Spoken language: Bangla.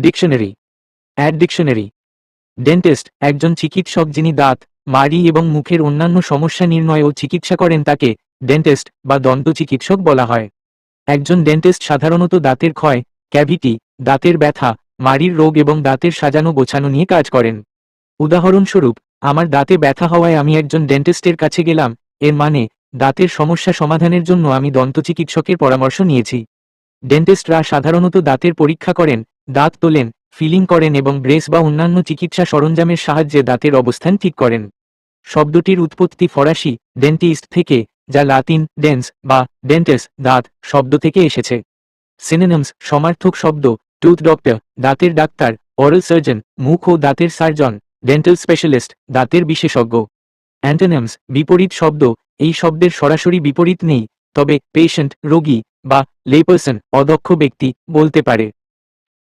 ডিকশনারি। অ্যাড ডিকশনারি ডেন্টিস্ট একজন চিকিৎসক যিনি দাঁত, মাড়ি এবং মুখের অন্যান্য সমস্যা নির্ণয় ও চিকিৎসা করেন তাকে ডেন্টিস্ট বা দন্ত চিকিৎসক বলা হয়। একজন ডেন্টিস্ট সাধারণত দাঁতের ক্ষয় ক্যাভিটি দাঁতের ব্যথা, মাড়ির রোগ এবং দাঁতের সাজানো গোছানো নিয়ে কাজ করেন। উদাহরণস্বরূপ, আমার দাঁতে ব্যথা হওয়ায় আমি একজন ডেন্টিস্টের কাছে গেলাম, এর মানে দাঁতের সমস্যা সমাধানের জন্য আমি দন্ত চিকিৎসকের পরামর্শ নিয়েছি। ডেন্টিস্টরা সাধারণত দাঁতের পরীক্ষা করেন দাঁত তোলেন, ফিলিং করেন এবং ব্রেস বা অন্যান্য চিকিৎসা সরঞ্জামের সাহায্যে দাঁতের অবস্থান ঠিক করেন। শব্দটির উৎপত্তি ফরাসি ডেন্টিস্ট থেকে, যা লাতিন ডেন্স বা ডেন্টেস দাঁত, শব্দ থেকে এসেছে। সিনেনমস সমার্থক শব্দ টুথ ডক্টর দাঁতের ডাক্তার অরাল সার্জন মুখ ও দাঁতের সার্জন ডেন্টাল স্পেশালিস্ট দাঁতের বিশেষজ্ঞ। অ্যান্টোনেমস বিপরীত শব্দ, এই শব্দের সরাসরি বিপরীত নেই, তবে পেশেন্ট রোগী বা লেপারসন অদক্ষ ব্যক্তি বলতে পারে।